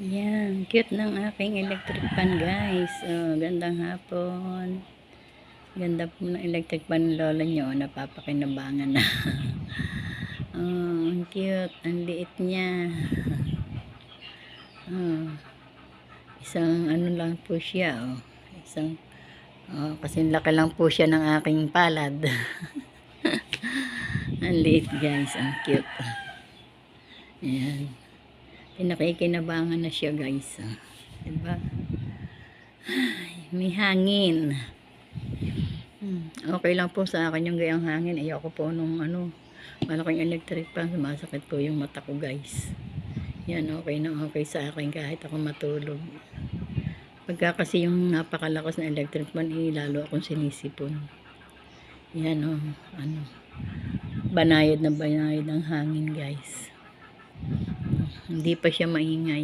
Yan, cute ng aking electric fan guys. Oh, gandang hapon. Ganda po ng electric ng lola nyo. Napapakinabangan na. oh, cute. Ang liit niya. oh, isang ano lang po siya. Oh. Isang, oh, kasi laki lang po siya ng aking palad. ang liit guys. Ang cute. Ayan. Pinakikinabangan na siya guys. ah. Diba? Ay, may hangin. Hmm, Okay lang po sa akin yung gayang hangin. Ayoko po nung ano, malaking electric fan. Sumasakit po yung mata ko guys. Yan, okay na okay sa akin kahit ako matulog. Pagka kasi yung napakalakas na electric fan, eh, lalo akong sinisipon. Yan o, ano, banayad na banayad ng hangin guys. Hindi pa siya maingay.